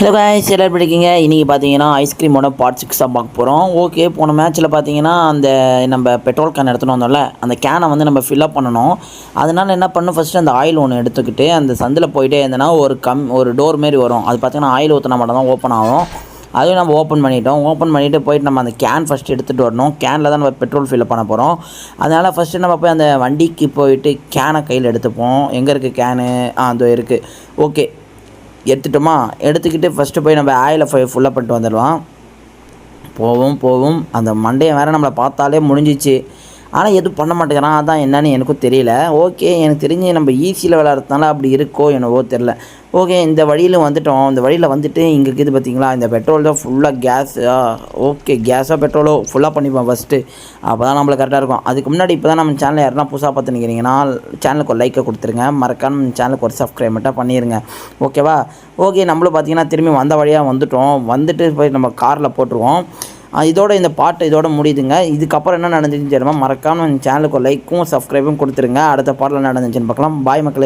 Hello guys எல்லோரும் எப்படி இன்றைக்கி பார்த்தீங்கன்னா ஐஸ்கிரீமோட பார்ட் சிக்ஸாக பார்க்க போகிறோம் ஓகே போன மேட்ச்சில் பார்த்தீங்கன்னா அந்த நம்ம பெட்ரோல் கேன் எடுத்துகிட்டு வந்தோம்ல அந்த கேனை வந்து நம்ம ஃபில்அப் பண்ணணும். அதனால என்ன பண்ணும் ஃபஸ்ட்டு அந்த ஆயில் ஒன்று எடுத்துக்கிட்டு அந்த சந்தில் போயிட்டே இருந்தேன்னா ஒரு கம் ஒரு டோர் மாரி வரும். அது பார்த்தீங்கன்னா ஆயில் ஊற்றினா மட்டும் தான் ஓப்பன் ஆகும். அதையும் நம்ம ஓப்பன் பண்ணிட்டோம். ஓப்பன் பண்ணிவிட்டு போயிட்டு நம்ம அந்த கேன் ஃபஸ்ட்டு எடுத்துகிட்டு வரணும். கேனில் தான் நம்ம பெட்ரோல் ஃபில்அப் பண்ண போகிறோம் அதனால் ஃபஸ்ட்டு நம்ம போய் அந்த வண்டிக்கு போயிட்டு கேனை கையில் எடுத்துப்போம். எங்கே இருக்குது கேனு ஆ அதோ இருக்குது ஓகே எடுத்துட்டோமா எடுத்துக்கிட்டு ஃபஸ்ட்டு போய் நம்ம ஆயில் ஃபை ஃபுல்லாக பண்ணிட்டு வந்துடலாம். போவோம் போவோம். அந்த மண்டையை வேறு நம்மளை பார்த்தாலே முடிஞ்சிச்சு. ஆனால் எதுவும் பண்ண மாட்டேங்கிறான். அதான் என்னன்னு எனக்கும் தெரியல. ஓகே எனக்கு தெரிஞ்சு நம்ம ஈஸியில் விளாட்றதுனால அப்படி இருக்கோ என்னவோ தெரில ஓகே இந்த வழியில் வந்துட்டோம். இந்த வழியில் வந்துட்டு இங்கே இருக்குது பார்த்தீங்களா இந்த பெட்ரோல் தான் ஃபுல்லாக கேஸா ஓகே கேஸோ பெட்ரோலோ ஃபுல்லாக பண்ணிப்போம் ஃபஸ்ட்டு அப்போ தான் நம்மளுக்கு கரெக்டாக இருக்கும். அதுக்கு முன்னாடி இப்போ தான் நம்ம சேனல் யாருன்னா புதுசாக பார்த்து நிற்கிறீங்கன்னா சேனலுக்கு ஒரு லைக்கை கொடுத்துருங்க. மறக்காம நம்ம சேனலுக்கு ஒரு சப்ஸ்கிரைப் மட்டும் பண்ணிடுங்க ஓகேவா ஓகே நம்மளும் பார்த்தீங்கன்னா திரும்பி வந்த வழியாக வந்துட்டோம். வந்துட்டு போய் நம்ம காரில் போட்டுருவோம். இதோட இந்த பாட்டு இதோட முடியுதுங்க. இதுக்கப்புறம் என்ன நடந்துச்சுன்னு தெரியுமா? மறக்காம சேனலுக்கு ஒரு லைக்கும் சப்ஸ்கிரைபும் கொடுத்துருங்க. அடுத்த பாட்டில் நடந்துச்சுன்னு பார்க்கலாம். பாய் மக்களே.